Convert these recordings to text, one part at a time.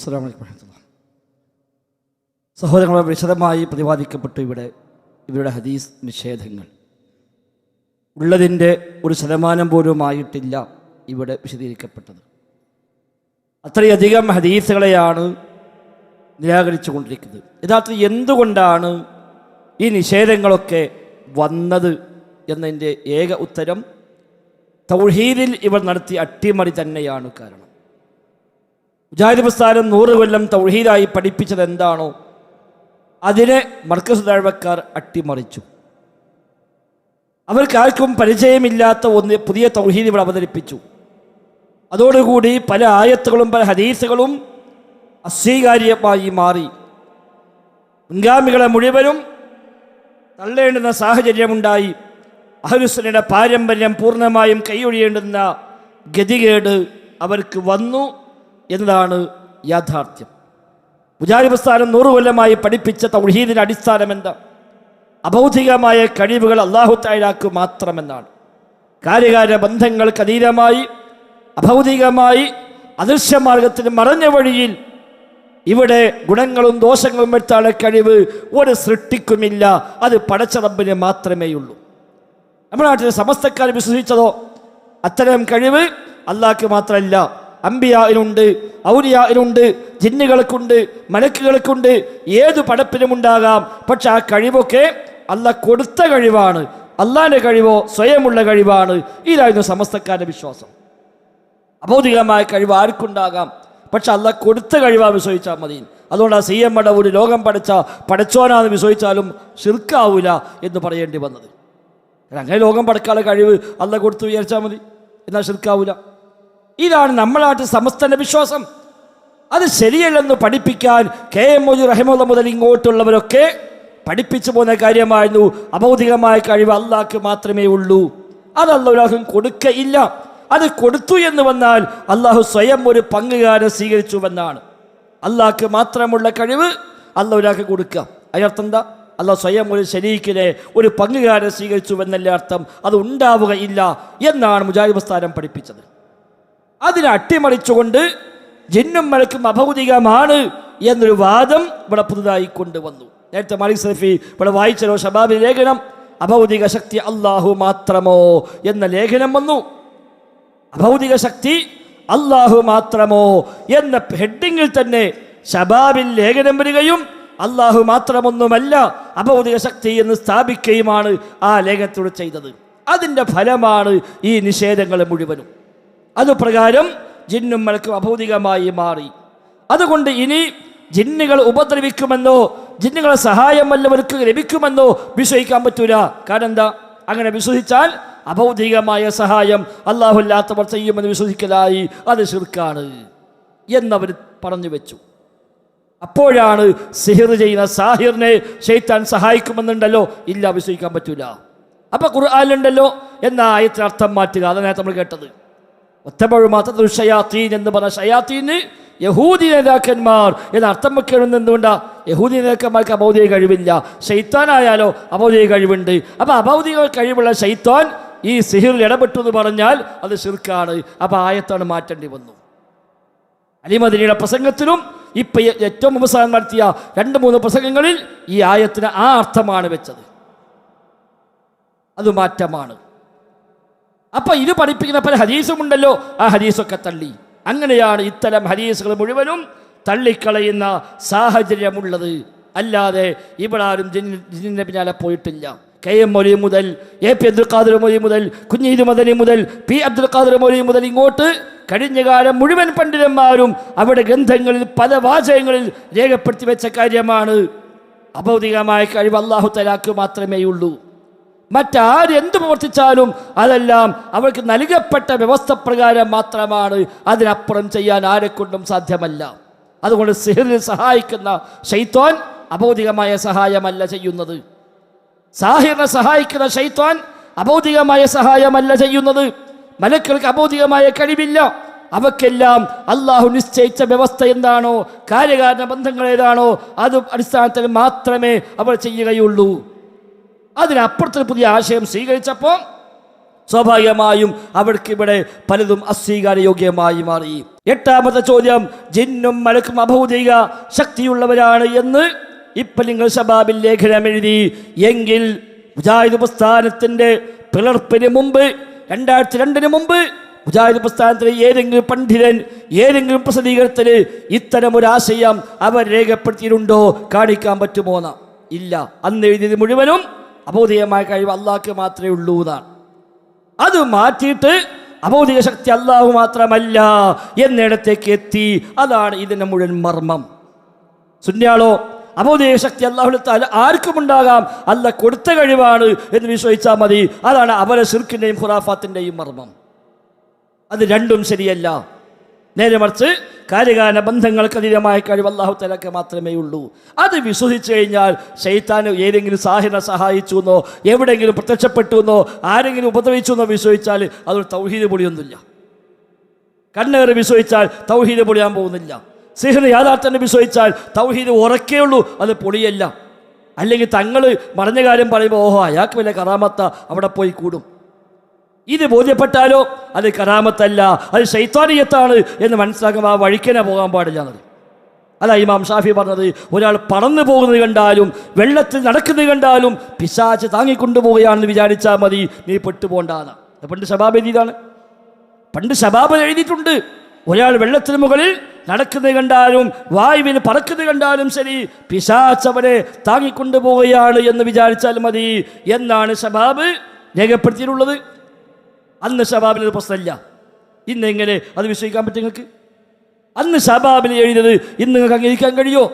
അസ്സാം വലൈക്കും സഹോദരങ്ങളെ വിശദമായി പ്രതിപാദിക്കപ്പെട്ടു ഇവിടെ ഇവരുടെ ഹദീസ് നിഷേധങ്ങൾ. ഉള്ളതിന്റെ ഒരു ശതമാനം പോലും ആയിട്ടില്ല ഇവിടെ വിശദീകരിക്കപ്പെട്ടത്. അത്രയധികം ഹദീസുകളെയാണ് നിരാകരിച്ചു കൊണ്ടിരിക്കുന്നത് യഥാർത്ഥത്തിൽ എന്തുകൊണ്ടാണ് ഈ നിഷേധങ്ങളൊക്കെ വന്നത് എന്നതിന്റെ ഏക ഉത്തരം തൗഹീദിൽ ഇവർ നടത്തിയ അട്ടിമറി തന്നെയാണ് കാരണം. മുജാഹിദ് പ്രസ്ഥാനം നൂറ് കൊല്ലം തൗഹീദായി പഠിപ്പിച്ചത് എന്താണോ അതിനെ മർക്കസ് താഴ്വക്കാർ അട്ടിമറിച്ചു. അവർക്കാർക്കും പരിചയമില്ലാത്ത ഒന്ന് പുതിയ തൗഹീദ് ഇവിടെ അവതരിപ്പിച്ചു. അതോടുകൂടി പല ആയത്തുകളും പല ഹദീസുകളും അസ്വീകാര്യമായി മാറി. മുൻഗാമികളെ മുഴുവനും തള്ളേണ്ടുന്ന സാഹചര്യമുണ്ടായി. അഹലുസ്ലയുടെ പാരമ്പര്യം പൂർണമായും കൈയൊഴിയേണ്ടുന്ന ഗതികേട് അവർക്ക് വന്നു. എന്നതാണ് യാഥാർത്ഥ്യം. പുജാരി പ്രസ്ഥാനം നൂറ് കൊല്ലമായി പഠിപ്പിച്ച തൗഹീദിന്റെ അടിസ്ഥാനം എന്താ? അബൗദ്ധികമായ കഴിവുകൾ അള്ളാഹു തായാക്ക് മാത്രമെന്നാണ്. കാര്യകാര്യ ബന്ധങ്ങൾക്ക് അതീതമായി അഭൗതികമായി അദൃശ്യമാർഗത്തിന് മറഞ്ഞ വഴിയിൽ ഇവിടെ ഗുണങ്ങളും ദോഷങ്ങളും വരുത്താനുള്ള കഴിവ് ഒരു സൃഷ്ടിക്കുമില്ല. അത് പടച്ച റബ്ബിന് മാത്രമേ ഉള്ളൂ നമ്മുടെ നാട്ടിലെ സമസ്തക്കാർ വിശ്വസിച്ചതോ? അത്തരം കഴിവ് അള്ളാഹ്ക്ക് മാത്രമല്ല. അമ്പിയായിലുണ്ട് ഔലിയായിലുണ്ട് ജിന്നുകൾക്കുണ്ട് മലക്കുകൾക്കുണ്ട് ഏത് പടപ്പിലുമുണ്ടാകാം പക്ഷെ ആ കഴിവൊക്കെ അല്ല കൊടുത്ത കഴിവാണ്. അള്ളാന്റെ കഴിവോ സ്വയമുള്ള കഴിവാണ്. ഇതായിരുന്നു സമസ്തക്കാരുടെ വിശ്വാസം. അബൗദ്ധികമായ കഴിവ് ആർക്കുണ്ടാകാം? പക്ഷെ അല്ല കൊടുത്ത കഴിവാണ് വിശ്വസിച്ചാൽ മതി. അതുകൊണ്ട് ആ സി എം ഒരു ലോകം പഠിച്ച പഠിച്ചോനാന്ന് വിശ്വസിച്ചാലും ശിർക്കാവൂല എന്ന് പറയേണ്ടി വന്നത്. അങ്ങനെ ലോകം പഠിക്കാനുള്ള കഴിവ് അല്ല കൊടുത്ത് വിചാരിച്ചാൽ മതി. എന്നാൽ ഷിർക്കാവൂല ഇതാണ് നമ്മളാട്ട് സമസ്തന്റെ വിശ്വാസം. അത് ശരിയല്ലെന്ന് പഠിപ്പിക്കാൻ കെ എം മൊജു റഹിമുള്ള മുതൽ ഇങ്ങോട്ടുള്ളവരൊക്കെ പഠിപ്പിച്ചു പോകുന്ന കാര്യമായിരുന്നു. അബൗദ്ധികമായ കഴിവ് അള്ളാഹ്ക്ക് മാത്രമേ ഉള്ളൂ. അത് ഒരാൾക്കും കൊടുക്കയില്ല. അത് കൊടുത്തു എന്ന് വന്നാൽ അള്ളാഹു സ്വയം ഒരു പങ്കുകാരൻ സ്വീകരിച്ചുവെന്നാണ്. അള്ളാഹ്ക്ക് മാത്രമുള്ള കഴിവ് അല്ല ഒരാൾക്ക് കൊടുക്കുക. അതിനർത്ഥം എന്താ? അള്ളാഹ് സ്വയം ഒരു ശരീക്കിനെ ഒരു പങ്കുകാരൻ സ്വീകരിച്ചു എന്നല്ല അർത്ഥം. അത് ഉണ്ടാവുകയില്ല എന്നാണ് മുജാഹിബ് സ്ഥാനം പഠിപ്പിച്ചത്. അതിനെ അട്ടിമറിച്ചുകൊണ്ട് ജിന്നും മലക്കും അഭൗതികമാണ് എന്നൊരു വാദം ഇവിടെ പുതുതായി കൊണ്ടുവന്നു. നേരത്തെ മാലിക് സഫി ഇവിടെ വായിച്ചല്ലോ ഷബാബി ലേഖനം അഭൗതിക ശക്തി അള്ളാഹു മാത്രമോ എന്ന ലേഖനം വന്നു. അഭൗതിക ശക്തി അള്ളാഹു മാത്രമോ എന്ന ഹെഡിങ്ങിൽ തന്നെ ഷബാബിൽ ലേഖനം വരികയും അള്ളാഹു മാത്രമൊന്നുമല്ല അഭൗതിക ശക്തി എന്ന് സ്ഥാപിക്കുകയുമാണ് ആ ലേഖനത്തോട് ചെയ്തത്. അതിന്റെ ഫലമാണ് ഈ നിഷേധങ്ങൾ മുഴുവനും. അതുപ്രകാരം ജിന്നും മലക്കും അഭൗതികമായി മാറി. അതുകൊണ്ട് ഇനി ജിന്നുകൾ ഉപദ്രവിക്കുമെന്നോ ജിന്നുകളെ സഹായം വല്ലവർക്ക് ലഭിക്കുമെന്നോ വിശ്വസിക്കാൻ പറ്റൂല. കാരണം എന്താ അങ്ങനെ വിശ്വസിച്ചാൽ അഭൗതികമായ സഹായം അള്ളാഹുല്ലാത്തവർ ചെയ്യുമെന്ന് വിശ്വസിക്കലായി. അത് ശിർക്കാണ് എന്നവർ പറഞ്ഞു വെച്ചു അപ്പോഴാണ് സിഹിർ ചെയ്യുന്ന സാഹിറിനെ ഷെയ്ത്താൻ സഹായിക്കുമെന്നുണ്ടല്ലോ? ഇല്ല വിശ്വസിക്കാൻ പറ്റൂല. അപ്പൊ ഖുർആാനുണ്ടല്ലോ എന്ന ആയത്തിന് അർത്ഥം മാറ്റുക. അതാണ് നമ്മൾ കേട്ടത്. ഒറ്റപ്പഴു മാത്രം ഷയാത്തീൻ എന്ന് പറഞ്ഞ ഷയാത്തീന് യഹൂദി നേതാക്കന്മാർ. എന്ന് അർത്ഥം വെക്കണം എന്തുകൊണ്ടാ? യഹൂദി നേതാക്കന്മാർക്ക് അബൗദിക കഴിവില്ല. ഷെയ്ത്താനായാലോ അബൗദിക കഴിവുണ്ട്. അപ്പോൾ അബൗദിക കഴിവുള്ള ഷെയ്ത്താൻ ഈ സിഹിറിൽ ഇടപെട്ടു എന്ന് പറഞ്ഞാൽ അത് ശിർക്കാണ്. അപ്പോൾ ആയത്താണ് മാറ്റേണ്ടി വന്നു. അലിമദിനിയുടെ പ്രസംഗത്തിലും ഇപ്പം ഏറ്റവും അവസാനം നടത്തിയ രണ്ട് മൂന്ന് പ്രസംഗങ്ങളിൽ ഈ ആയത്തിന് ആ അർത്ഥമാണ് വെച്ചത്. അത് മാറ്റമാണ്. അപ്പൊ ഇത് പഠിപ്പിക്കുന്ന പല ഹദീസുമുണ്ടല്ലോ. ആ ഹദീസൊക്കെ തള്ളി. അങ്ങനെയാണ് ഇത്തരം ഹദീസുകൾ മുഴുവനും തള്ളിക്കളയുന്ന സാഹചര്യമുള്ളത്. അല്ലാതെ ഇവിടെ ആരും ജിന്നിന്റെ പിന്നാലെ പോയിട്ടില്ല. കെ എം മൊലി മുതൽ എ പി അബ്ദുൽ ഖാദർ മൊലി മുതൽ കുഞ്ഞീദ് മദനി മുതൽ പി അബ്ദുൽ ഖാദർ മൊലി മുതൽ ഇങ്ങോട്ട് കഴിഞ്ഞ കാലം മുഴുവൻ പണ്ഡിതന്മാരും അവിടെ ഗ്രന്ഥങ്ങളിൽ പല വാചകങ്ങളിൽ രേഖപ്പെടുത്തി വെച്ച കാര്യമാണ്. അഭൗതികമായ കഴിവ് അള്ളാഹു തലാക്ക് മാത്രമേ ഉള്ളൂ മറ്റാരെന്ത് പ്രവർത്തിച്ചാലും അതെല്ലാം അവൾക്ക് നൽകപ്പെട്ട വ്യവസ്ഥ പ്രകാരം മാത്രമാണ്. അതിനപ്പുറം ചെയ്യാൻ ആരെക്കൊണ്ടും സാധ്യമല്ല. അതുകൊണ്ട് സിഹിറിൽ സഹായിക്കുന്ന ഷെയ്ത്തോൻ അബൗദികമായ സഹായമല്ല ചെയ്യുന്നത്. സാഹിറിനെ സഹായിക്കുന്ന ഷെയ്ത്തോൻ അബൗദികമായ സഹായമല്ല ചെയ്യുന്നത്. മലക്കൾക്ക് അബൗദികമായ കഴിവില്ല. അവക്കെല്ലാം അള്ളാഹു നിശ്ചയിച്ച വ്യവസ്ഥ എന്താണോ കാര്യകാരണ ബന്ധങ്ങൾ ഏതാണോ അത് അടിസ്ഥാനത്തിൽ മാത്രമേ അവർ ചെയ്യുകയുള്ളൂ. അതിനപ്പുറത്തൊരു പുതിയ ആശയം സ്വീകരിച്ചപ്പോൾ സ്വാഭാവികമായും അവർക്ക് ഇവിടെ പലതും അസ്വീകാര്യയോഗ്യമായി മാറി. എട്ടാമത്തെ ചോദ്യം ജിന്നും മലക്കും അഭൗതിക ശക്തിയുള്ളവരാണ് എന്ന് ഇപ്പം നിങ്ങൾ ശബാബിൽ ലേഖനം എഴുതി. എങ്കിൽ മുജാഹിദ് പ്രസ്ഥാനത്തിന്റെ പിളർപ്പിന് മുമ്പ് രണ്ടായിരത്തി രണ്ടിന് മുമ്പ് മുജാഹിദ് പ്രസ്ഥാനത്തിലെ ഏതെങ്കിലും പണ്ഡിതൻ ഏതെങ്കിലും പ്രസിദ്ധീകരണത്തിൽ ഇത്തരം ഒരു ആശയം അവർ രേഖപ്പെടുത്തിയിട്ടുണ്ടോ കാണിക്കാൻ പറ്റുമോ എന്ന്. ഇല്ല. അന്ന് എഴുതിയത് മുഴുവനും അബോധികമായ കഴിവ് അള്ളാഹ്ക്ക് മാത്രമേ ഉള്ളൂ എന്നാണ്. അത് മാറ്റിയിട്ട് അബോധിക ശക്തി അള്ളാഹു മാത്രമല്ല എന്നിടത്തേക്ക് എത്തി. അതാണ് ഇതിന്റെ മുഴുവൻ മർമ്മം. സുന്യാളോ അബോധിക ശക്തി അള്ളാഹു ആർക്കും ഉണ്ടാകാം. അല്ല കൊടുത്ത കഴിവാണ് എന്ന് വിശ്വസിച്ചാൽ മതി. അതാണ് അവരെ സിർക്കിന്റെയും ഖുറാഫാത്തിന്റെയും മർമ്മം. അത് രണ്ടും ശരിയല്ല. നേരെ മറിച്ച് കാര്യകാല ബന്ധങ്ങൾക്ക് അതീതമായ കഴിവ് അള്ളാഹു തലക്ക് മാത്രമേ ഉള്ളൂ. അത് വിശ്വസിച്ചു കഴിഞ്ഞാൽ ശൈത്താന് ഏതെങ്കിലും സാഹിന സഹായിച്ചു എന്നോ എവിടെയെങ്കിലും പ്രത്യക്ഷപ്പെട്ടു എന്നോ ആരെങ്കിലും ഉപദ്രവിച്ചു എന്നോ വിശ്വസിച്ചാൽ അതൊരു തൗഹീദ് പൊളിയൊന്നുമില്ല കണ്ണേറ് വിശ്വസിച്ചാൽ തൗഹീദ് പൊളിയാൻ പോകുന്നില്ല. സിഹിന് യാഥാർത്ഥ്യം വിശ്വസിച്ചാൽ തൗഹീദ് ഉറക്കേ ഉള്ളൂ അത് പൊളിയല്ല. അല്ലെങ്കിൽ തങ്ങൾ മറഞ്ഞ കാര്യം പറയുമ്പോൾ ഓഹോ അയാൾക്ക് വലിയ കറാമത്ത അവിടെ പോയി കൂടും. ഇത് ബോധ്യപ്പെട്ടാലോ? അത് കറാമത്തല്ല അത് ശൈത്താനീയത്താണ് എന്ന് മനസ്സിലാക്കുമ്പോൾ ആ വഴിക്കനെ പോകാൻ പാടില്ല എന്നത്. അല്ല ഇമാം ഷാഫി പറഞ്ഞത്. ഒരാൾ പറന്നു പോകുന്നത് കണ്ടാലും വെള്ളത്തിൽ നടക്കുന്നത് കണ്ടാലും പിശാച്ച് താങ്ങിക്കൊണ്ടുപോവുകയാണെന്ന് വിചാരിച്ചാൽ മതി നീ പെട്ടുപോണ്ടാണ് പണ്ട് ശബാബ് എഴുതിയതാണ്. പണ്ട് ശബാബ് എഴുതിയിട്ടുണ്ട്. ഒരാൾ വെള്ളത്തിന് മുകളിൽ നടക്കുന്നത് കണ്ടാലും വായുവിൽ പറക്കുന്നത് കണ്ടാലും ശരി പിശാച്ചവനെ താങ്ങിക്കൊണ്ടുപോവുകയാണ് എന്ന് വിചാരിച്ചാൽ മതി എന്നാണ് ശബാബ് രേഖപ്പെടുത്തിയിട്ടുള്ളത്. അന്ന് ഷബാബിന് ഒരു പ്രശ്നമില്ല. ഇന്ന് എങ്ങനെ? അത് വിശ്വസിക്കാൻ പറ്റും നിങ്ങൾക്ക്? അന്ന് ഷബാബിന് എഴുതിയത് ഇന്ന് നിങ്ങൾക്ക് അംഗീകരിക്കാൻ കഴിയുമോ?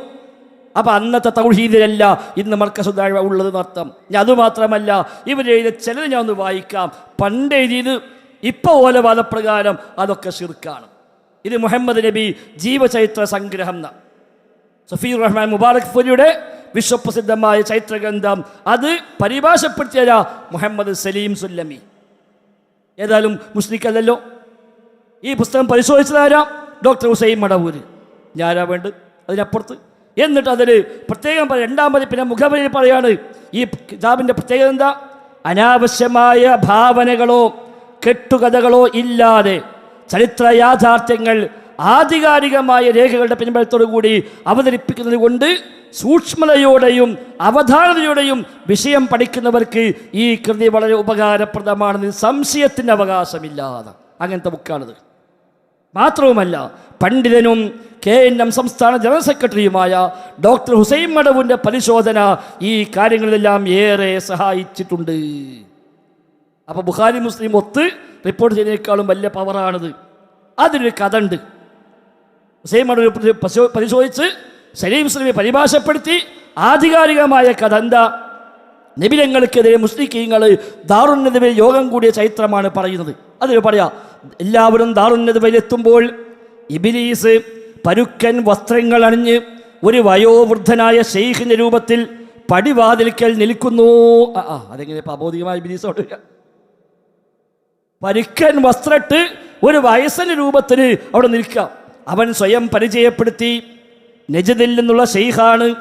അപ്പം അന്നത്തെ തൗഹീദിലല്ല ഇന്ന് മർക്കസുദാഴ്വ ഉള്ളത് അർത്ഥം. ഞാൻ അതുമാത്രമല്ല ഇവരെഴുതിയ ചിലത് ഞാൻ ഒന്ന് വായിക്കാം. പണ്ട് എഴുതിയത് ഇപ്പോൾ ഓല വാദപ്രകാരം അതൊക്കെ ശിർക്കാണ്. ഇത് മുഹമ്മദ് നബി ജീവചരിത്ര സംഗ്രഹം എന്ന. സഫീർ റഹ്മാൻ മുബാറക് ഫുരിയുടെ വിശ്വപ്രസിദ്ധമായ ചൈത്രഗ്രന്ഥം അത് പരിഭാഷപ്പെടുത്തിയ മുഹമ്മദ് സലീം സുല്ലമി. ഏതായാലും മുസ്ലിക്കല്ലല്ലോ. ഈ പുസ്തകം പരിശോധിച്ചതാരാ ഡോക്ടർ ഹുസൈൻ മടവൂര്. ഞാനാ വേണ്ട അതിനപ്പുറത്ത്. എന്നിട്ട് അതിൽ പ്രത്യേകം രണ്ടാം രണ്ടാമത് പിന്നെ മുഖവരിയിൽ പറയാണ് ഈ കിതാബിന്റെ പ്രത്യേകത എന്താ? അനാവശ്യമായ ഭാവനകളോ കെട്ടുകഥകളോ ഇല്ലാതെ ചരിത്ര യാഥാർത്ഥ്യങ്ങൾ ആധികാരികമായ രേഖകളുടെ പിൻബലത്തോടു കൂടി അവതരിപ്പിക്കുന്നത് കൊണ്ട് സൂക്ഷ്മതയോടെയും അവധാനതയോടെയും വിഷയം പഠിക്കുന്നവർക്ക് ഈ കൃതി വളരെ ഉപകാരപ്രദമാണെന്ന് സംശയത്തിന്റെ അവകാശമില്ലാതെ. അങ്ങനത്തെ ബുക്കാണിത്. മാത്രവുമല്ല പണ്ഡിതനും കെ എൻ എം സംസ്ഥാന ജനറൽ സെക്രട്ടറിയുമായ ഡോക്ടർ ഹുസൈൻ മടവുന്റെ പരിശോധന ഈ കാര്യങ്ങളിലെല്ലാം ഏറെ സഹായിച്ചിട്ടുണ്ട്. അപ്പോൾ ബുഖാരി മുസ്ലിം ഒത്ത് റിപ്പോർട്ട് ചെയ്യുന്നതിനേക്കാളും വലിയ പവറാണിത്. അതിനൊരു കഥ ഉണ്ട് ഹുസൈൻ മടവ് പരിശോ- പരിശോധിച്ച് സലീം മുസ്ലിമെ പരിഭാഷപ്പെടുത്തി ആധികാരികമായ കഥ എന്താ നബിലങ്ങൾക്കെതിരെ മുസ്ലിഖീങ്ങൾ ദാറുന്നതിൽ യോഗം കൂടിയ ചരിത്രമാണ് പറയുന്നത്. അതിൽ പറയാ എല്ലാവരും ദാറുന്നതിലെത്തുമ്പോൾ ഇബിലീസ് പരുക്കൻ വസ്ത്രങ്ങൾ അണിഞ്ഞ് ഒരു വയോവൃദ്ധനായ ഷെയ്ഖിന്റെ രൂപത്തിൽ പടിവാതിൽക്കൽ നിൽക്കുന്നു. ആ അതെങ്ങനെ ഇപ്പം അബോധികമായ ഇബിലീസോട് പരുക്കൻ വസ്ത്രട്ട് ഒരു വയസ്സിന് രൂപത്തിന് അവിടെ നിൽക്കാം അവൻ സ്വയം പരിചയപ്പെടുത്തി നജദിൽ നിന്നുള്ള ഷെയ്ഖാണ്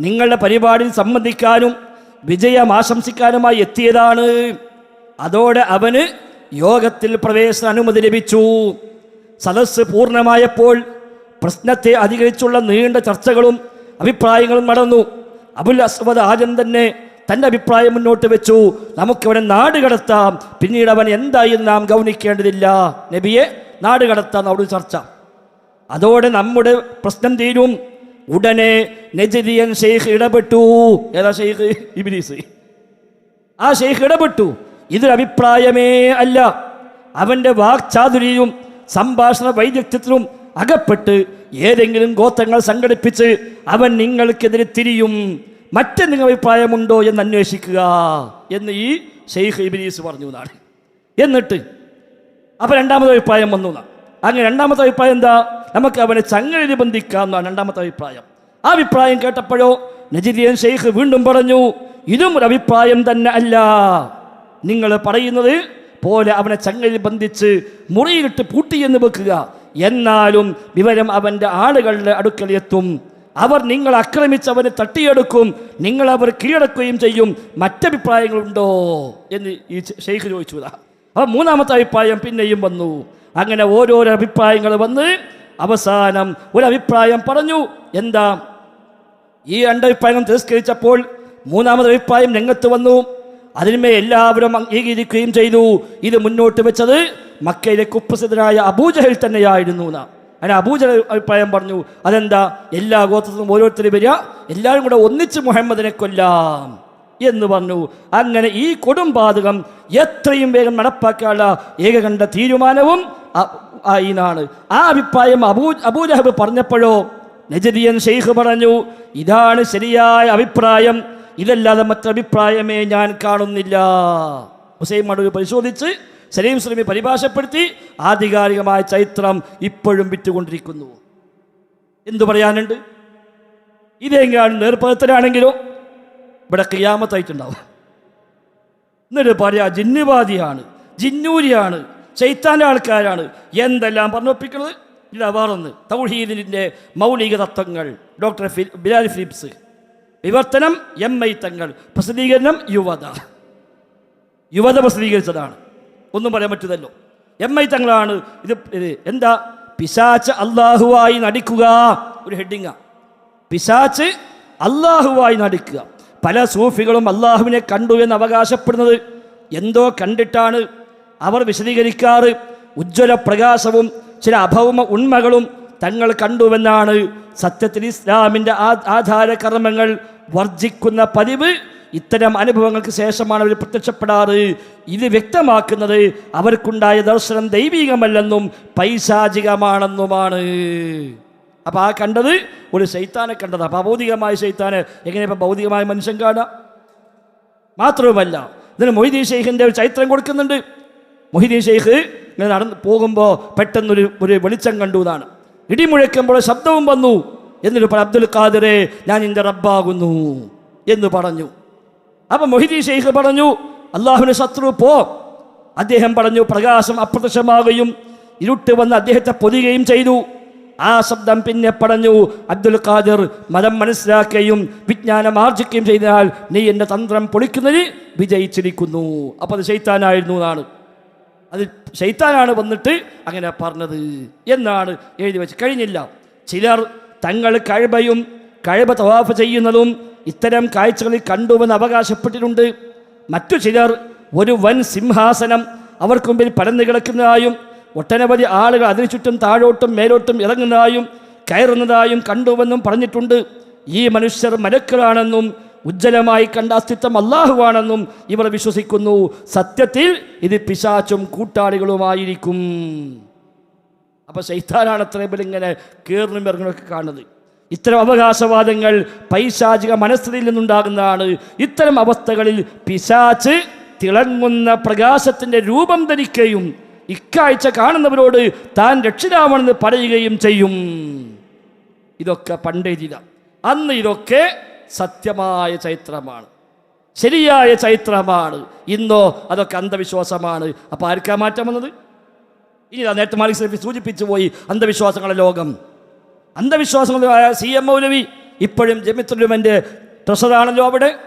നിങ്ങളുടെ പരിപാടിയിൽ സംബന്ധിക്കാനും വിജയം ആശംസിക്കാനുമായി എത്തിയതാണ്. അതോടെ അവന് യോഗത്തിൽ പ്രവേശന അനുമതി ലഭിച്ചു. സദസ്സ് പൂർണമായപ്പോൾ പ്രശ്നത്തെ അധികരിച്ചുള്ള നീണ്ട ചർച്ചകളും അഭിപ്രായങ്ങളും നടന്നു. അബുൽ അസ്മദ് ആദ്യം തന്നെ തന്റെ അഭിപ്രായം മുന്നോട്ട് വെച്ചു. നമുക്കവനെ നാട് കടത്താം. പിന്നീട് അവൻ എന്തായി നാം ഗൗനിക്കേണ്ടതില്ല. നബിയെ നാട് കടത്താം. അവിടെ ചർച്ച. അതോടെ നമ്മുടെ പ്രശ്നം തീരും. ഉടനെ നെജരിയൻ ഷെയ്ഖ് ഇടപെട്ടു. ഏതാ ഷെയ്ഖ് ഇബിലീസ്. ആ ഷെയ്ഖ് ഇടപെട്ടു. ഇതൊരഭിപ്രായമേ അല്ല. അവന്റെ വാക്ചാതുരിയും സംഭാഷണ വൈദഗ്ധ്യത്തിലും അകപ്പെട്ട് ഏതെങ്കിലും ഗോത്രങ്ങൾ സംഘടിപ്പിച്ച് അവൻ നിങ്ങൾക്കെതിരെ തിരിയും. മറ്റെന്തെങ്കിലും അഭിപ്രായമുണ്ടോ എന്ന് അന്വേഷിക്കുക എന്ന് ഈ ഷെയ്ഖ് ഇബിലീസ് പറഞ്ഞു എന്നാണ്. എന്നിട്ട് അപ്പോൾ രണ്ടാമത്തെ അഭിപ്രായം വന്നു. അങ്ങനെ രണ്ടാമത്തെ അഭിപ്രായം എന്താ? നമുക്ക് അവനെ ചങ്ങഴി ബന്ധിക്കാം എന്നാണ് രണ്ടാമത്തെ അഭിപ്രായം. ആ അഭിപ്രായം കേട്ടപ്പോഴോ നജീരിയൻ ഷെയ്ഖ് വീണ്ടും പറഞ്ഞു ഇതും ഒരു അഭിപ്രായം തന്നെ അല്ല. നിങ്ങൾ പറയുന്നത് പോലെ അവനെ ചങ്ങഴി ബന്ധിച്ച് മുറിയിലിട്ട് പൂട്ടിയെന്ന് വെക്കുക. എന്നാലും വിവരം അവന്റെ ആളുകളുടെ അടുക്കൽ എത്തും. അവർ നിങ്ങൾ ആക്രമിച്ച് അവനെ തട്ടിയെടുക്കും. നിങ്ങൾ അവർ കീഴടക്കുകയും ചെയ്യും. മറ്റഭിപ്രായങ്ങളുണ്ടോ? എന്ന് ഈ ഷെയ്ഖ് ചോദിച്ചു അപ്പോൾ അപ്പം മൂന്നാമത്തെ അഭിപ്രായം പിന്നെയും വന്നു. അങ്ങനെ ഓരോരോ അഭിപ്രായങ്ങൾ വന്ന് അവസാനം ഒരു അഭിപ്രായം പറഞ്ഞു. എന്താ? ഈ രണ്ടഭിപ്രായം തിരസ്കരിച്ചപ്പോൾ മൂന്നാമത് അഭിപ്രായം രംഗത്ത് വന്നു. അതിന്മേ എല്ലാവരും അംഗീകരിക്കുകയും ചെയ്തു. ഇത് മുന്നോട്ട് വെച്ചത് മക്കയിലെ കുപ്രസിദ്ധനായ അബൂജഹൽ തന്നെയായിരുന്നു അങ്ങനെ അബൂജ അഭിപ്രായം പറഞ്ഞു. അതെന്താ? എല്ലാ ഗോത്രത്തിലും ഓരോരുത്തരും വരിക എല്ലാവരും കൂടെ ഒന്നിച്ച് മുഹമ്മദിനെ കൊല്ലാം എന്ന് പറഞ്ഞു. അങ്ങനെ ഈ കൊടുംപാതകം എത്രയും വേഗം നടപ്പാക്കാനുള്ള ഏകകണ്ഠ തീരുമാനവും ആയിനാണ്. ആ അഭിപ്രായം അബൂ അബൂജഹബ് പറഞ്ഞപ്പോഴോ നജദിയൻ ഷെയ്ഖ് പറഞ്ഞു ഇതാണ് ശരിയായ അഭിപ്രായം. ഇതല്ലാതെ മറ്റഭിപ്രായമേ ഞാൻ കാണുന്നില്ല. ഹുസൈൻ മടൂർ പരിശോധിച്ച് സലീം സ്ലമി പരിഭാഷപ്പെടുത്തി ആധികാരികമായ ചരിത്രം ഇപ്പോഴും വിറ്റുകൊണ്ടിരിക്കുന്നു. എന്തു പറയാനുണ്ട്? ഇതെങ്ങാണ് നേർപ്പതത്തിലാണെങ്കിലോ ഇവിടെ ക്രിയാമത്തായിട്ടുണ്ടാവും എന്നിട്ട് പറയാ ജിന്നുവാദിയാണ് ജിന്നൂരിയാണ് ചൈത്താന്റെ ആൾക്കാരാണ്. എന്തെല്ലാം പറഞ്ഞൊപ്പിക്കുന്നത് ഇല്ല വേറൊന്ന്. തൗഹീദിന്റെ മൗലിക തത്വങ്ങൾ. ഡോക്ടർ ഫി ബിലാൽ ഫിലിപ്സ്. വിവർത്തനം എം ഐ തങ്ങൾ. പ്രസിദ്ധീകരണം യുവത. യുവത പ്രസിദ്ധീകരിച്ചതാണ്. ഒന്നും പറയാൻ പറ്റുന്നല്ലോ എം ഐ തങ്ങളാണ്. ഇത് ഇത് എന്താ? പിശാച്ച് അള്ളാഹുവായി നടിക്കുക. ഒരു ഹെഡിങ്ങാ. പിശാച്ച് അള്ളാഹുവായി നടിക്കുക. പല സൂഫികളും അള്ളാഹുവിനെ കണ്ടു എന്ന് അവകാശപ്പെടുന്നത് എന്തോ കണ്ടിട്ടാണ് അവർ വിശദീകരിക്കാറ്. ഉജ്ജ്വല പ്രകാശവും ചില അഭൗമ ഉണ്മകളും തങ്ങൾ കണ്ടുവെന്നാണ് സത്യത്തിൽ ഇസ്ലാമിന്റെ ആ ആധാര കർമ്മങ്ങൾ വർജിക്കുന്ന പതിവ്. ഇത്തരം അനുഭവങ്ങൾക്ക് ശേഷമാണ് അവർ പ്രത്യക്ഷപ്പെടാറ്. ഇത് വ്യക്തമാക്കുന്നത് അവർക്കുണ്ടായ ദർശനം ദൈവികമല്ലെന്നും പൈശാചികമാണെന്നുമാണ്. അപ്പം ആ കണ്ടത് ഒരു ശൈത്താനെ കണ്ടത്. അപ്പം അഭൗതികമായ ശൈത്താനെ എങ്ങനെ ഇപ്പം ഭൗതികമായ മനുഷ്യൻ കാണാം? മാത്രവുമല്ല ഇതിന് മൊയ്തീ ഷെയ്ഖിന്റെ ഒരു ചരിത്രം കൊടുക്കുന്നുണ്ട്. മൊഹിദീൻ ഷെയ്ഖ് ഇങ്ങനെ നടന്ന് പോകുമ്പോൾ പെട്ടെന്നൊരു ഒരു വെളിച്ചം കണ്ടു എന്നാണ്. ഇടിമുഴക്കുമ്പോൾ ശബ്ദവും വന്നു. എന്നിട്ട് അബ്ദുൽ ഖാദിറെ ഞാൻ എന്റെ റബ്ബാകുന്നു എന്ന് പറഞ്ഞു. അപ്പം മൊഹിദീൻ ഷെയ്ഖ് പറഞ്ഞു അള്ളാഹുവിന്റെ ശത്രു പോ. അദ്ദേഹം പറഞ്ഞു പ്രകാശം അപ്രത്യക്ഷമാകുകയും ഇരുട്ട് വന്ന് അദ്ദേഹത്തെ പൊതിയുകയും ചെയ്തു. ആ ശബ്ദം പിന്നെ പറഞ്ഞു അബ്ദുൽ ഖാദിർ മതം മനസ്സിലാക്കുകയും വിജ്ഞാനം ആർജിക്കുകയും ചെയ്താൽ നീ എന്റെ തന്ത്രം പൊളിക്കുന്നതിന് വിജയിച്ചിരിക്കുന്നു. അപ്പോൾ അത് ശൈത്താനായിരുന്നു എന്നാണ്. അത് ശൈത്താനാണ് വന്നിട്ട് അങ്ങനെ പറഞ്ഞത് എന്നാണ് എഴുതി വെച്ച് കഴിഞ്ഞില്ല. ചിലർ തങ്ങൾ കഴബയും കഴബ തവാഫ് ചെയ്യുന്നതും ഇത്തരം കാഴ്ചകളിൽ കണ്ടുവെന്ന് അവകാശപ്പെട്ടിട്ടുണ്ട്. മറ്റു ചിലർ ഒരു വൻ സിംഹാസനം അവർക്ക് മുമ്പിൽ പരന്നു കിടക്കുന്നതായും ഒട്ടനവധി ആളുകൾ അതിനു ചുറ്റും താഴോട്ടും മേലോട്ടും ഇറങ്ങുന്നതായും കയറുന്നതായും കണ്ടുവെന്നും പറഞ്ഞിട്ടുണ്ട്. ഈ മനുഷ്യർ മലക്കളാണെന്നും ഉജ്ജ്വലമായി കണ്ട അസ്തിത്വം അള്ളാഹുവാണെന്നും ഇവർ വിശ്വസിക്കുന്നു. സത്യത്തിൽ ഇത് പിശാച്ചും കൂട്ടാളികളുമായിരിക്കും. അപ്പോൾ ശൈത്താനാണ് അത്ര ഇങ്ങനെ കീർന്നും ഇറങ്ങണമൊക്കെ കാണുന്നത്. ഇത്തരം അവകാശവാദങ്ങൾ പൈശാചിക മനസ്ഥിതിയിൽ നിന്നുണ്ടാകുന്നതാണ്. ഇത്തരം അവസ്ഥകളിൽ പിശാച്ച് തിളങ്ങുന്ന പ്രകാശത്തിന്റെ രൂപം ധരിക്കുകയും ഇക്കാഴ്ച കാണുന്നവരോട് താൻ രക്ഷിതാവണെന്ന് പറയുകയും ചെയ്യും. ഇതൊക്കെ പണ്ടേ ചെയ്ത അന്ന് ഇതൊക്കെ സത്യമായ ചരിത്രമാണ്. ശരിയായ ചരിത്രമാണ്. ഇന്നോ അതൊക്കെ അന്ധവിശ്വാസമാണ്. അപ്പോൾ ആർക്കാ മാറ്റം വന്നത്? ഇനി നേരത്തെ മാലിക് സലഫി സൂചിപ്പിച്ചു പോയി അന്ധവിശ്വാസങ്ങളുടെ ലോകം. അന്ധവിശ്വാസങ്ങളായ സി എം മൗലവി ഇപ്പോഴും ജമിത്തുലുമന്റെ ട്രഷറാണല്ലോ അവിടെ.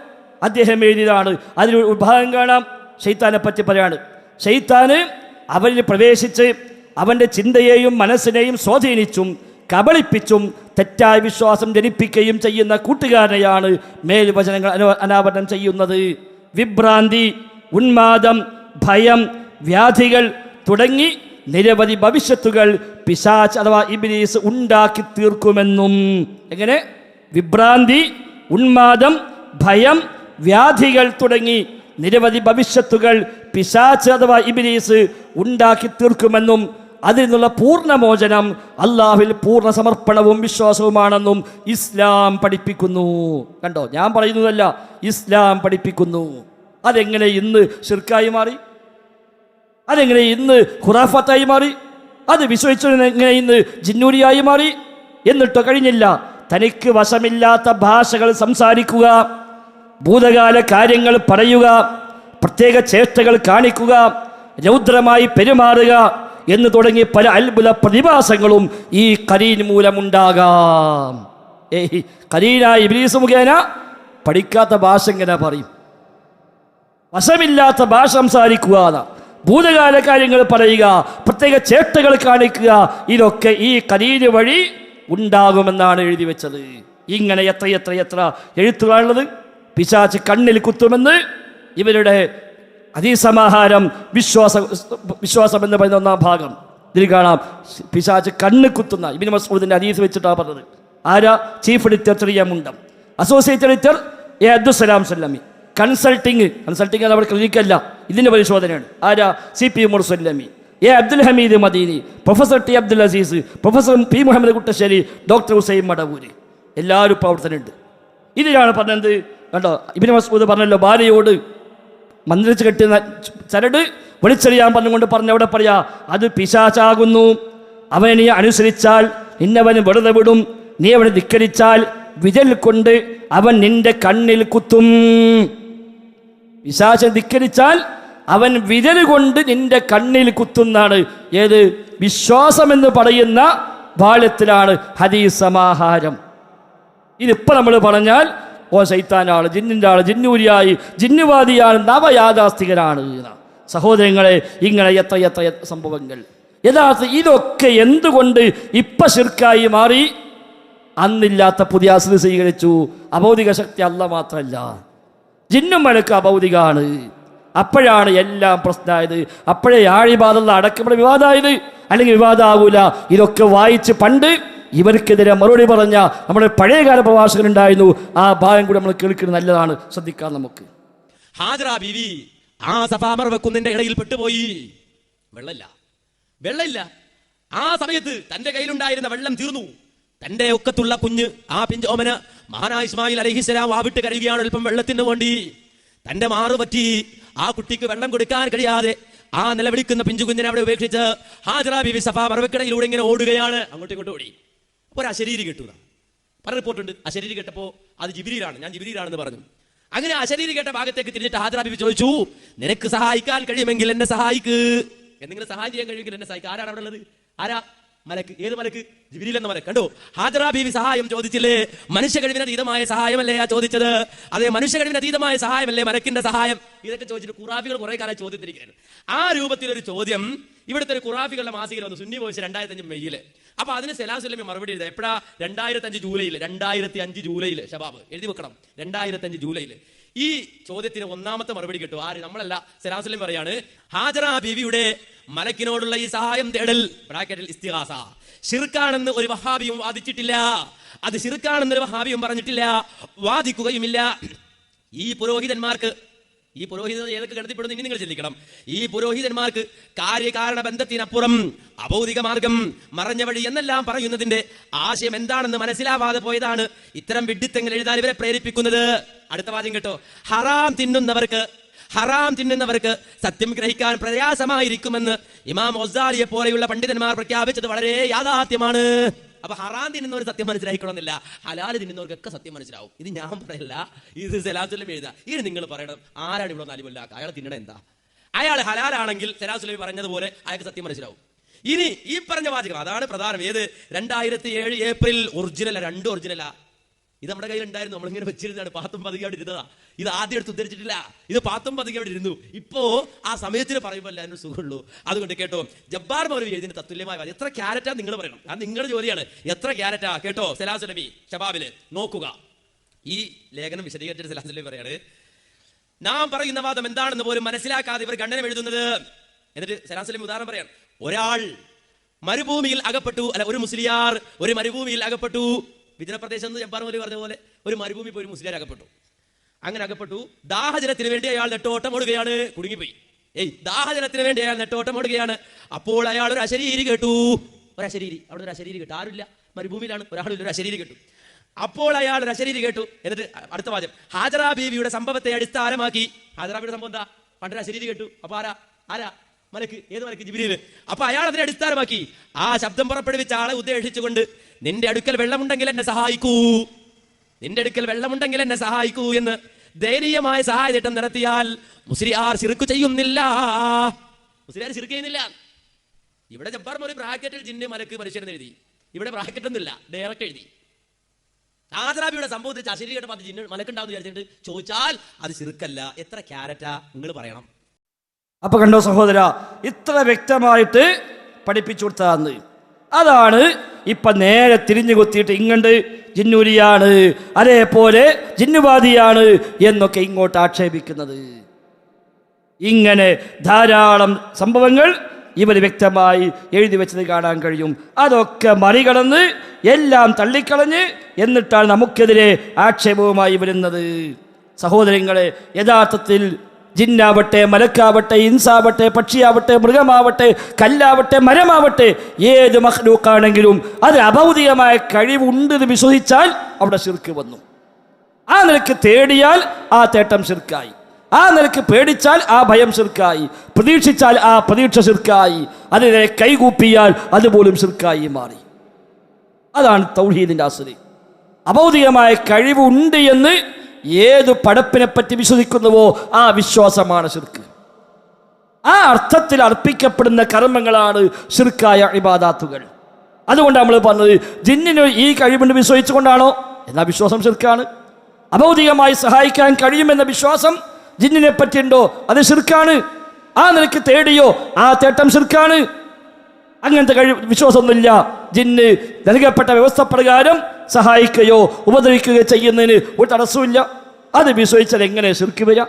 അദ്ദേഹം എഴുതിയതാണ്. അതിലൊരു വിഭാഗം കാണാം. ഷെയ്ത്താനെ പറ്റി പറയാണ്. ഷെയ്ത്താന് അവരിൽ പ്രവേശിച്ച് അവന്റെ ചിന്തയെയും മനസ്സിനെയും സ്വാധീനിച്ചും കബളിപ്പിച്ചും തെറ്റായ വിശ്വാസം ജനിപ്പിക്കുകയും ചെയ്യുന്ന കൂട്ടുകാരനെയാണ് മേൽവചനങ്ങൾ അനാവരണം ചെയ്യുന്നത്. വിഭ്രാന്തി ഉന്മാദം ഭയം വ്യാധികൾ തുടങ്ങി നിരവധി ഭവിഷ്യത്തുകൾ പിശാച്ച് അഥവാ ഇബിലീസ് ഉണ്ടാക്കി തീർക്കുമെന്നും. എങ്ങനെ? വിഭ്രാന്തി ഉന്മാദം ഭയം വ്യാധികൾ തുടങ്ങി നിരവധി ഭവിഷ്യത്തുകൾ പിശാച്ച് അഥവാ ഇബിലീസ് ഉണ്ടാക്കി തീർക്കുമെന്നും അതിൽ നിന്നുള്ള പൂർണമോചനം അള്ളാഹുവിൽ പൂർണ സമർപ്പണവും വിശ്വാസവുമാണെന്നും ഇസ്ലാം പഠിപ്പിക്കുന്നു. കണ്ടോ? ഞാൻ പറയുന്നതല്ല ഇസ്ലാം പഠിപ്പിക്കുന്നു. അതെങ്ങനെ ഇന്ന് ഷിർക്കായി മാറി? അതെങ്ങനെ ഇന്ന് ഖുറാഫത്തായി മാറി? അത് വിശ്വസിച്ചെങ്ങനെ ഇന്ന് ജിന്നൂരിയായി മാറി? എന്നിട്ടോ കഴിഞ്ഞില്ല. തനിക്ക് വശമില്ലാത്ത ഭാഷകൾ സംസാരിക്കുക ഭൂതകാല കാര്യങ്ങൾ പറയുക പ്രത്യേക ചേഷ്ടകൾ കാണിക്കുക രൗദ്രമായി പെരുമാറുക എന്ന് തുടങ്ങി പല അത്ഭുത പ്രതിഭാസങ്ങളും ഈ കരീൻ മൂലമുണ്ടാകാം. ഏയ് കരീനായ ഇബ്രീസ് മുഖേന പഠിക്കാത്ത ഭാഷ എങ്ങനെ പറയും? വശമില്ലാത്ത ഭാഷ സംസാരിക്കുക ഭൂതകാല കാര്യങ്ങൾ പറയുക പ്രത്യേക ചേട്ടകൾ കാണിക്കുക ഇതൊക്കെ ഈ കരീന് വഴി ഉണ്ടാകുമെന്നാണ് എഴുതി വെച്ചത്. ഇങ്ങനെ എത്ര എത്ര എത്ര എഴുത്തുകളുള്ളത് പിശാച്ച് കണ്ണിൽ കുത്തുമെന്ന് ഇവരുടെ അതിസമാഹാരം വിശ്വാസ വിശ്വാസം എന്ന് പറയുന്ന ഒന്നാം ഭാഗം. ഇതിൽ കാണാം പിശാച്ച് കണ്ണ് കുത്തുന്ന ഇബിൻ മസൂദിന്റെ അതീസ് വെച്ചിട്ടാണ് പറഞ്ഞത്. ആരാ? Chief editor Cheriya Mundam. Associate editor A Abdussalam Sullami consulting consulting അവിടെ ക്ലിനിക്കല്ല. ഇതിന്റെ പരിശോധനയാണ്. ആരാ? C P മുർസല്ലമി A Abdul Hameed Madani. Professor T Abdul Aziz. Professor P Muhammad Kuttassery doctor Hussain Madavoor. എല്ലാവരും പ്രവർത്തനമുണ്ട് ഇതിലാണ് പറഞ്ഞത്. കണ്ടോ? ഇബിൻ മസൂദ് പറഞ്ഞല്ലോ ഭാര്യയോട് മന്ത്രിച്ച് കെട്ടിയ ചരട് വിളിച്ചറിയാൻ പറഞ്ഞുകൊണ്ട് പറഞ്ഞ അവിടെ പറയാ അത് പിശാചാകുന്നു. അവനെ നീ അനുസരിച്ചാൽ നിന്നവന് വെറുതെ വിടും. നീ അവനെ ധിക്കരിച്ചാൽ വിരൽ കൊണ്ട് അവൻ നിന്റെ കണ്ണിൽ കുത്തും. പിശാച ധിക്കരിച്ചാൽ അവൻ വിരൽ കൊണ്ട് നിന്റെ കണ്ണിൽ കുത്തുന്നാണ് ഏത്? വിശ്വാസം എന്ന് പറയുന്ന ബാല്യത്തിലാണ് ഹദീസ് സമാഹാരം ഇതിപ്പോൾ നമ്മൾ പറഞ്ഞാൽ ഓ സൈത്താനാണ് ജിന്നിന്റെ ആൾ ജിന്നൂരിയായി ജിന്നുവാദിയാണ് നവയാഥാസ്ഥികനാണ്. സഹോദരങ്ങളെ ഇങ്ങനെ എത്ര എത്ര സംഭവങ്ങൾ. യഥാർത്ഥ ഇതൊക്കെ എന്തുകൊണ്ട് ഇപ്പം ശിർക്കായി മാറി? അന്നില്ലാത്ത പുതിയ അസുഖ സ്വീകരിച്ചു. അഭൗതിക ശക്തി അല്ല മാത്രമല്ല ജിന്നും മലക്ക് അഭൗതികമാണ് അപ്പോഴാണ് എല്ലാം പ്രശ്നമായത്. അപ്പോഴേ ആഴിബാധ അടക്കമുള്ള വിവാദമായത്. അല്ലെങ്കിൽ വിവാദമാകൂല ഇതൊക്കെ വായിച്ച് പണ്ട് ഇവർക്കെതിരെ മറുപടി പറഞ്ഞ നമ്മുടെ പഴയകാല പ്രഭാഷകനുണ്ടായിരുന്നു ആ ഭാഗം കൂടി നമ്മൾ കേൾക്കുന്നത് നല്ലതാണ്. ശ്രദ്ധിക്കാം നമുക്ക്. ഹാജറ ബിവി. ആ സഫാമർ വെക്കുന്നതിന്റെ ഇടയിൽ പെട്ടുപോയി. വെള്ളമില്ല. വെള്ളമില്ല. ആ സമയത്ത് തന്റെ കയ്യിലുണ്ടായിരുന്ന വെള്ളം തീർന്നു. തന്റെ ഒക്കത്തുള്ള കുഞ്ഞ് ആ പിഞ്ചോമന് മഹാനാ ഇസ്മായിൽ അലഹിസ്ലാം വാവിട്ട് കരയുകയാണ് അല്പം വെള്ളത്തിന് വേണ്ടി. തന്റെ മാറ് പറ്റി ആ കുട്ടിക്ക് വെള്ളം കൊടുക്കാൻ കഴിയാതെ ആ നിലവിളിക്കുന്ന പിഞ്ചു കുഞ്ഞിനെ അവിടെ ഉപേക്ഷിച്ച് ഹാജറ ബിവി സഫാ മറവക്കിടയിലൂടെ ഇങ്ങനെ ഓടുകയാണ്. അങ്ങോട്ടും ഇങ്ങോട്ടും ഓടി. ഒരു അശരീരി കിട്ടുക പല റിപ്പോർട്ടുണ്ട്. അശരീരി കെട്ടപ്പോ അത് ജിബിരിയിലാണ്. ഞാൻ ജിബിരിയിലാണെന്ന് പറഞ്ഞു. അങ്ങനെ അശരീരി കേട്ട ഭാഗത്തേക്ക് തിരിഞ്ഞിട്ട് ഹാജരാബി ചോദിച്ചു നിനക്ക് സഹായിക്കാൻ കഴിയുമെങ്കിൽ എന്നെ സഹായിക്ക്. എന്തെങ്കിലും സഹായം ചെയ്യാൻ കഴിയുമെങ്കിൽ എന്നെ സഹായിക്കും. ആരാണ് അവിടെ ഉള്ളത്? ആരാ? മലക്ക്. ഏത് മലക്ക്? ജിബിരിൽ എന്ന മലക്ക്. കണ്ടോ? ഹാജറ സഹായം ചോദിച്ചില്ലേ? മനുഷ്യ കഴിവിന് അതീതമായ സഹായമല്ലേ ആ ചോദിച്ചത്? അതെ മനുഷ്യ കഴിവിന് അതീതമായ സഹായമല്ലേ മലക്കിന്റെ സഹായം? ഇതൊക്കെ ചോദിച്ചിട്ട് കുറാഫികൾ കുറെ കാലം ചോദ്യത്തിരിക്കുകയാണ്. ആ രൂപത്തിലൊരു ചോദ്യം ഇവിടുത്തെ ഒരു കുറാഫികളുടെ മാസികയിൽ വന്നു. സുന്നി വോയിസ് രണ്ടായിരത്തി അഞ്ച് മെയ്യിൽ. അപ്പൊ അതിന് സലാസുലമി മറുപടി എഴുതാം. എപ്പോഴാ? രണ്ടായിരത്തി അഞ്ച് ജൂലൈയിൽ രണ്ടായിരത്തി അഞ്ച് ജൂലൈയിൽ ഷബാബ് എഴുതി വെക്കണം. രണ്ടായിരത്തി അഞ്ച് ജൂലൈയിൽ ഈ ചോദ്യത്തിന് ഒന്നാമത്തെ മറുപടി കിട്ടും. ആര്? നമ്മളല്ല. സലാസുലം പറയാണ് ഹാജറ ബീവിയുടെ മലക്കിനോടുള്ള ഈ സഹായം തേടൽ ബ്രാക്കറ്റിൽ ഇസ്തിഹാസ. ഷിർക്കാണെന്ന് ഒരു വഹാബിയും വാദിച്ചിട്ടില്ല. അത് ഷിർക്കാണെന്ന് ഒരു വഹാബിയും പറഞ്ഞിട്ടില്ല. വാദിക്കുകയുമില്ല. ഈ പുരോഹിതന്മാർക്ക് ഈ പുരോഹിതൻ ഏതൊക്കെ കരുതിപ്പെടുന്നു ഇനി നിങ്ങൾ ചിന്തിക്കണം. ഈ പുരോഹിതന്മാർക്ക് കാര്യകാരണ ബന്ധത്തിനപ്പുറം അഭൗതിക മാർഗം മറഞ്ഞ വഴി എന്നെല്ലാം പറയുന്നതിന്റെ ആശയം എന്താണെന്ന് മനസ്സിലാവാതെ പോയതാണ് ഇത്തരം വിഡിത്തങ്ങൾ എഴുതാൻ ഇവരെ പ്രേരിപ്പിക്കുന്നത്. അടുത്ത വാദ്യം കേട്ടോ. ഹറാം തിന്നുന്നവർക്ക് ഹറാം തിന്നുന്നവർക്ക് സത്യം ഗ്രഹിക്കാൻ പ്രയാസമായിരിക്കുമെന്ന് ഇമാം ഒസാലിയെ പോലെയുള്ള പണ്ഡിതന്മാർ പ്രഖ്യാപിച്ചത് വളരെ യാഥാർത്ഥ്യമാണ്. അപ്പൊ ഹറാം തിന്നുന്നവർ സത്യം മനസ്സിലാക്കണമെന്നില്ല ഹലാൽ തിന്നുന്നവർക്കൊക്കെ സത്യം മനസ്സിലാവും. ഇത് ഞാൻ പറയല്ല ഇത് സലാസുലം എഴുതാ. ഇത് നിങ്ങൾ പറയണം ആരാണ് ഇവിടെ നാലുമല്ലാക്ക അയാൾ തിന്നണ എന്താ? അയാൾ ഹലാലാണെങ്കിൽ സലാസുലമി പറഞ്ഞതുപോലെ അയാൾക്ക് സത്യം മനസ്സിലാവും. ഇനി ഈ പറഞ്ഞ വാചകം അതാണ് പ്രധാനം. ഏത്? രണ്ടായിരത്തി ഏഴ് ഏപ്രിൽ ഒറിജിനല രണ്ട് ഒറിജിനലാ. ഇത് നമ്മുടെ കയ്യിൽ ഉണ്ടായിരുന്നു. നമ്മളിങ്ങനെ വെച്ചിരുന്നതാണ്. പാത്തും പതുകയോട് ഇരുന്നതാ. ഇത് ആദ്യം എടുത്ത് ഉദ്ധരിച്ചിട്ടില്ല. ഇത് പാത്തും പതുകയോട് ഇരുന്നു. ഇപ്പോ ആ സമയത്തിന് പറയുമ്പോൾ എല്ലാവരും സുഖമുള്ളൂ. അതുകൊണ്ട് കേട്ടോ ജബ്ബാർ മൗലവി എഴുതിന് തത്തുല്യമായ. എത്ര ക്യാരറ്റാ നിങ്ങൾ പറയണം? അത് നിങ്ങളുടെ ജോലിയാണ്. എത്ര ക്യാരറ്റാ? കേട്ടോ സലാസ് നബി ഷബാബിൽ നോക്കുക. ഈ ലേഖനം വിശദീകരിച്ചിട്ട് സലാസ് നബി പറയാണ്. നാം പറയുന്ന വാദം എന്താണെന്ന് പോലും മനസ്സിലാക്കാതെ ഇവർ ഖണ്ഡനം എഴുതുന്നത്. എന്നിട്ട് സലാസുലബി ഉദാഹരണം പറയാണ്. ഒരാൾ മരുഭൂമിയിൽ അകപ്പെട്ടു അല്ല ഒരു മുസ്ലിയാർ ഒരു മരുഭൂമിയിൽ അകപ്പെട്ടു. വിജനപ്രദേശം എന്ന് ജബ്ബാർ മൗലവി പറഞ്ഞ പോലെ ഒരു മരുഭൂമി പോയി മുസ്ലിം അകപ്പെട്ടു. അങ്ങനെ അകപ്പെട്ടു. ദാഹജലത്തിന് വേണ്ടി അയാൾ നെട്ടോട്ടം ഓടുകയാണ് കുടുങ്ങിപ്പോയി. ഏയ് ദാഹജലത്തിന് വേണ്ടി അയാൾ നെട്ടോട്ടം ഓടുകയാണ് അപ്പോൾ അയാൾ ഒരു അശരീരി കേട്ടു. ഒരു അശരീരി. അവിടെ ഒരു അശരീരി കേട്ടു. ആരുമില്ല. മരുഭൂമിയിലാണ് ഒരാളില്ല ഒരു അശരീരി കേട്ടു. അപ്പോൾ അയാൾ ഒരു അശരീരി കേട്ടു. എന്നിട്ട് അടുത്ത വാചം ഹാജറ ബീവിയുടെ സംഭവത്തെ അടിസ്ഥാനമാക്കി. ഹാജറ ബീവിയുടെ സംഭവം എന്താ? പണ്ടൊരു അശരീരി കേട്ടു. അപ്പൊ ആരാ? ആരാ? മലക്ക് ഏത് മലക്ക്? ജിബിരിയിൽ അപ്പൊ അയാൾ അതിനെ അടിസ്ഥാനമാക്കി ആ ശബ്ദം പുറപ്പെടുവിച്ച ആളെ ഉദ്ദേശിച്ചുകൊണ്ട് നിന്റെ അടുക്കൽ വെള്ളമുണ്ടെങ്കിൽ എന്നെ സഹായിക്കൂ. നിന്റെ അടുക്കൽ വെള്ളമുണ്ടെങ്കിൽ എന്നെ സഹായിക്കൂ എന്ന് ദയനീയമായ സഹായത്തിട്ടം നടത്തിയാൽ മുസ്ലിയാർ ചിറുക്ക് ചെയ്യുന്നില്ല. മുസ്ലിയാർ ചിറുക്ക് ചെയ്യുന്നില്ല. ഇവിടെ ജബ്ബാർ ഒരു ബ്രാക്കറ്റിൽ ജിന്ന് മലക്ക് മനുഷ്യരെന്ന് എഴുതി. ഇവിടെ ബ്രാക്കറ്റ് ഒന്നുമില്ല ഡയറക്റ്റ് എഴുതി. ആദരാബിയുടെ സംഭവത്തിൽ അശരീരി കേട്ടപ്പോൾ അത് ജിന്ന് മലക്കുണ്ടാവും വിചാരിച്ചിട്ട് ചോദിച്ചാൽ അത് ചിറുക്കല്ല എത്ര ക്യാരറ്റാ നിങ്ങൾ പറയണം. അപ്പൊ കണ്ടോ സഹോദര ഇത്ര വ്യക്തമായിട്ട് പഠിപ്പിച്ചു കൊടുത്തതാന്ന്. അതാണ് ഇപ്പൊ നേരെ തിരിഞ്ഞു കുത്തിയിട്ട് ഇങ്ങണ്ട് ജിന്നൂരിയാണ് അതേപോലെ ജിന്നുവാദിയാണ് എന്നൊക്കെ ഇങ്ങോട്ട് ആക്ഷേപിക്കുന്നത്. ഇങ്ങനെ ധാരാളം സംഭവങ്ങൾ ഇവർ വ്യക്തമായി എഴുതി വെച്ചത് കാണാൻ കഴിയും. അതൊക്കെ മറികടന്ന് എല്ലാം തള്ളിക്കളഞ്ഞ് എന്നിട്ടാണ് നമുക്കെതിരെ ആക്ഷേപവുമായി വരുന്നത്. സഹോദരങ്ങളെ യഥാർത്ഥത്തിൽ ജിന്നാവട്ടെ മലക്കാവട്ടെ ഇൻസാവട്ടെ പക്ഷിയാവട്ടെ മൃഗമാവട്ടെ കല്ലാവട്ടെ മരമാവട്ടെ ഏത് മഹ്ലൂക്കാണെങ്കിലും അത് അഭൗതികമായ കഴിവുണ്ടെന്ന് വിശ്വസിച്ചാൽ അവിടെ ശിർക്ക് വന്നു. ആ നിലയ്ക്ക് തേടിയാൽ ആ തേട്ടം ശിർക്കായി. ആ നിലയ്ക്ക് പേടിച്ചാൽ ആ ഭയം ശിർക്കായി. പ്രതീക്ഷിച്ചാൽ ആ പ്രതീക്ഷ ശിർക്കായി. അതിനെ കൈകൂപ്പിയാൽ അതുപോലും ശിർക്കായി മാറി. അതാണ് തൗഹീദിന്റെ അസുരി അഭൗതികമായ കഴിവുണ്ട് എന്ന് ഏത് പടപ്പിനെ പറ്റി വിശ്വസിക്കുന്നുവോ ആ വിശ്വാസമാണ് ശിർക്ക്. ആ അർത്ഥത്തിൽ അർപ്പിക്കപ്പെടുന്ന കർമ്മങ്ങളാണ് ശിർക്കായ ഇബാദാത്തുകൾ. അതുകൊണ്ട് നമ്മൾ പറഞ്ഞത് ജിന്നിന് ഈ കഴിവുണ്ട് വിശ്വസിച്ചുകൊണ്ടാണോ? എന്നാ വിശ്വാസം ശിർക്കാണ്. അഭൗതികമായി സഹായിക്കാൻ കഴിയുമെന്ന വിശ്വാസം ജിന്നിനെ പറ്റിയുണ്ടോ അത് ശിർക്കാണ്. ആ നിലയ്ക്ക് തേടിയോ? ആ തേട്ടം ശിർക്കാണ്. അങ്ങനത്തെ കഴിവ് വിശ്വാസമൊന്നുമില്ല. ജിന്ന് നൽകപ്പെട്ട വ്യവസ്ഥ പ്രകാരം സഹായിക്കുകയോ ഉപദ്രവിക്കുകയോ ചെയ്യുന്നതിന് ഒരു തടസ്സമില്ല അത് വിശ്വസിച്ചാൽ എങ്ങനെ ശിർക്ക് വരാം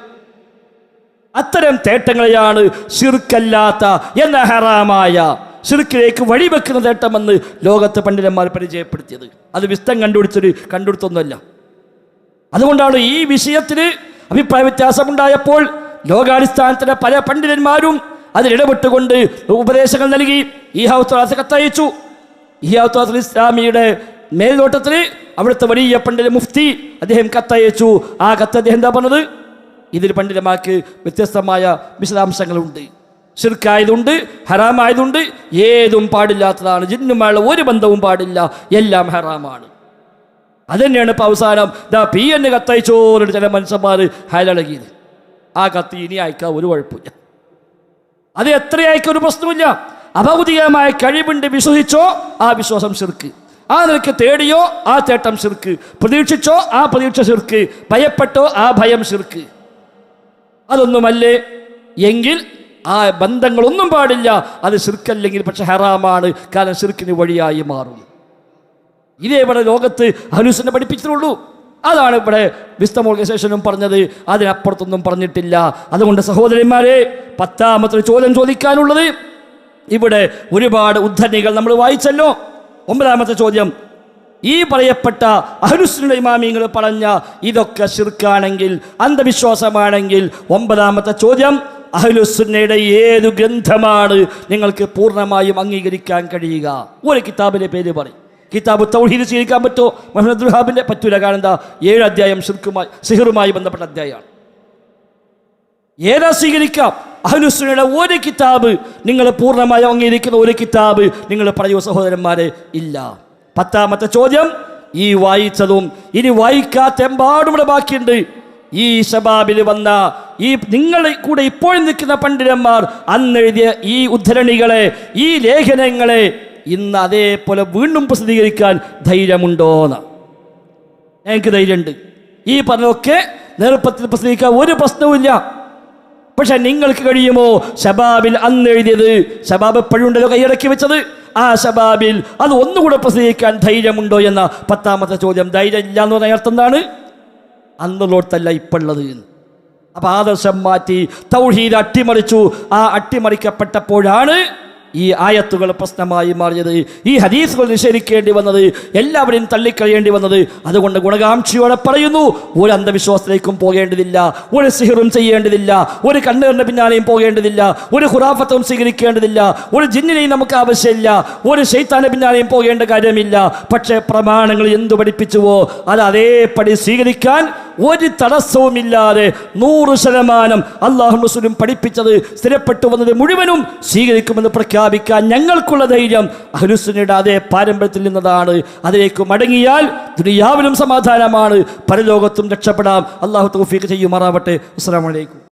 അത്തരം തേട്ടങ്ങളെയാണ് ശിർക്കല്ലാത്ത എന്ന ഹറാമായ ശിർക്കിലേക്ക് വഴിവെക്കുന്ന തേട്ടമെന്ന് ലോകത്തെ പണ്ഡിതന്മാർ പരിചയപ്പെടുത്തിയത്. അത് വിസ്തം കണ്ടുപിടിച്ചൊരു കണ്ടുപിടുത്തൊന്നുമല്ല. അതുകൊണ്ടാണ് ഈ വിഷയത്തിൽ അഭിപ്രായ വ്യത്യാസമുണ്ടായപ്പോൾ ലോകാടിസ്ഥാനത്തിലെ പല പണ്ഡിതന്മാരും അതിലിടപെട്ടുകൊണ്ട് ഉപദേശങ്ങൾ നൽകി. ഈ ഹൗത്രാസ് കത്തയച്ചു. ഈ ഹൗത്രാസ് ഇസ്ലാമിയുടെ മേൽനോട്ടത്തിൽ അവിടുത്തെ വലിയ പണ്ഡിത മുഫ്തി അദ്ദേഹം കത്തയച്ചു. ആ കത്ത് അദ്ദേഹം എന്താ പറഞ്ഞത്? ഇതിൽ പണ്ഡിതമാക്ക് വ്യത്യസ്തമായ വിശദാംശങ്ങളുണ്ട്. ഷിർക്കായതുണ്ട് ഹറാമായതുണ്ട് ഏതും പാടില്ലാത്തതാണ്. ജിന്നുമായുള്ള ഒരു ബന്ധവും പാടില്ല എല്ലാം ഹറാമാണ്. അതുതന്നെയാണ് ഇപ്പോൾ അവസാനം. ദാ പി എന്ന് കത്തയച്ചോറിട്ട് ചില മനുഷ്യന്മാർ ഹയലടങ്ങിയത് ആ കത്ത് ഇനി അയക്കാൻ ഒരു കുഴപ്പമില്ല. അത് എത്ര അയക്കാൻ ഒരു പ്രശ്നമില്ല അഭൗതികമായ കഴിവുണ്ട് വിശ്വസിച്ചോ ആ വിശ്വാസം ശിർക്ക്. ആ നിലയ്ക്ക് തേടിയോ ആ തേട്ടം ശിർക്ക്. പ്രതീക്ഷിച്ചോ ആ പ്രതീക്ഷ ശിർക്ക്. ഭയപ്പെട്ടോ ആ ഭയം ശിർക്ക്. അതൊന്നുമല്ലേ? എങ്കിൽ ആ ബന്ധങ്ങളൊന്നും പാടില്ല. അത് ശിർക്കല്ലെങ്കിൽ പക്ഷെ ഹറാമാണ്. കാരണം ശിർക്കിന് വഴിയായി മാറും. ഇതേ ഇവിടെ ലോകത്ത് ഹനുസിനെ പഠിപ്പിച്ചിട്ടുള്ളൂ. അതാണ് ഇവിടെ വിസ്തം ഓർഗനൈസേഷനും പറഞ്ഞത്. അതിനപ്പുറത്തൊന്നും പറഞ്ഞിട്ടില്ല. അതുകൊണ്ട് സഹോദരന്മാരെ പത്താമത്തെ ചോദ്യം ചോദിക്കാനുള്ളത്. ഇവിടെ ഒരുപാട് ഉദ്ധരണികൾ നമ്മൾ വായിച്ചല്ലോ. ഒമ്പതാമത്തെ ചോദ്യം. ഈ പറയപ്പെട്ട അഹ്ലുസുന്ന ഇമാമിങ്ങൾ പറഞ്ഞ ഇതൊക്കെ ശിർക്കാണെങ്കിൽ അന്ധവിശ്വാസമാണെങ്കിൽ ഒമ്പതാമത്തെ ചോദ്യം. അഹലുസുന്നയുടെ ഏതു ഗ്രന്ഥമാണ് നിങ്ങൾക്ക് പൂർണമായും അംഗീകരിക്കാൻ കഴിയുക? ഒരു കിതാബിന്റെ പേര് പറയും. കിതാബ് തൗഹീദ് സ്വീകരിക്കാൻ പറ്റുമോ മുഹമ്മദ് റുഹാബിന്റെ പറ്റൂല. കാരണം ഏഴ് അധ്യായം ശിർക്കുമായി സിഹറുമായി ബന്ധപ്പെട്ട അധ്യായമാണ്. ഏതാ സ്വീകരിക്കാം? അഹ്ലുസുന്നയുടെ ഒരു കിതാബ് നിങ്ങൾ പൂർണമായി അംഗീകരിക്കുന്ന ഒരു കിതാബ് നിങ്ങൾ പറയൂ സഹോദരന്മാരെ? ഇല്ല. പത്താമത്തെ ചോദ്യം ഈ വായിച്ചതും ഇനി വായിക്കാത്ത എമ്പാടും ഇവിടെ ബാക്കിയുണ്ട്. ഈ ശബാബിൽ വന്ന ഈ നിങ്ങളെ കൂടെ ഇപ്പോഴും നിൽക്കുന്ന പണ്ഡിതന്മാർ അന്ന് എഴുതിയ ഈ ഉദ്ധരണികളെ ഈ ലേഖനങ്ങളെ ഇന്ന് അതേപോലെ വീണ്ടും പ്രസിദ്ധീകരിക്കാൻ ധൈര്യമുണ്ടോന്ന്? ഞങ്ങൾക്ക് ധൈര്യമുണ്ട്. ഈ പറഞ്ഞതൊക്കെ നേർപ്പത്തിൽ പ്രസിദ്ധീകരിക്കാൻ ഒരു പ്രശ്നവുമില്ല. പക്ഷെ നിങ്ങൾക്ക് കഴിയുമോ? ഷബാബിൽ അന്ന് എഴുതിയത് ഷബാബ് എപ്പോഴുണ്ടല്ലോ കൈയടക്കി വെച്ചത്. ആ ഷബാബിൽ അത് ഒന്നുകൂടെ പ്രസിദ്ധീകരിക്കാൻ ധൈര്യമുണ്ടോ എന്ന പത്താമത്തെ ചോദ്യം ധൈര്യം ഇല്ല എന്ന് പറഞ്ഞ അർത്ഥം എന്താണ്? അന്നുള്ളോടത്തല്ല എന്ന്. അപ്പം ആദർശം മാറ്റി തൗഹീദ് അട്ടിമറിച്ചു. ആ അട്ടിമറിക്കപ്പെട്ടപ്പോഴാണ് ഈ ആയത്തുകൾ പ്രശ്നമായി മാറിയത്. ഈ ഹദീസുകൾ നിഷേധിക്കേണ്ടി വന്നത് എല്ലാവരെയും തള്ളിക്കളയേണ്ടി വന്നത്. അതുകൊണ്ട് ഗുണകാംക്ഷയോടെ പറയുന്നു ഒരു അന്ധവിശ്വാസത്തിലേക്കും പോകേണ്ടതില്ല ഒരു സിഹിറും ചെയ്യേണ്ടതില്ല ഒരു കണ്ണുകറിന്റെ പിന്നാലെയും പോകേണ്ടതില്ല ഒരു ഖുറാഫത്തും സ്വീകരിക്കേണ്ടതില്ല ഒരു ജിന്നിനെയും നമുക്ക് ആവശ്യമില്ല ഒരു ശൈത്താന്റെ പിന്നാലെയും പോകേണ്ട കാര്യമില്ല. പക്ഷേ പ്രമാണങ്ങൾ എന്തു പഠിപ്പിച്ചുവോ അത് അതേപടി സ്വീകരിക്കാൻ ഒരു തടസ്സവുമില്ലാതെ നൂറ് ശതമാനം അള്ളാഹു റസൂലും പഠിപ്പിച്ചത് സ്ഥിരപ്പെട്ടു വന്നത് മുഴുവനും സ്വീകരിക്കുമെന്ന് പ്രഖ്യാപിക്കാൻ ഞങ്ങൾക്കുള്ള ധൈര്യം അഹ്ലുസുനയുടെ അതേ പാരമ്പര്യത്തിൽ നിന്നതാണ്. അതിലേക്ക് മടങ്ങിയാൽ ദുനിയാവിലും സമാധാനമാണ്. പരലോകത്തും രക്ഷപ്പെടാം. അള്ളാഹു തൗഫീഖ് ചെയ്യുമാറാവട്ടെ. അസ്സാം വലൈക്കും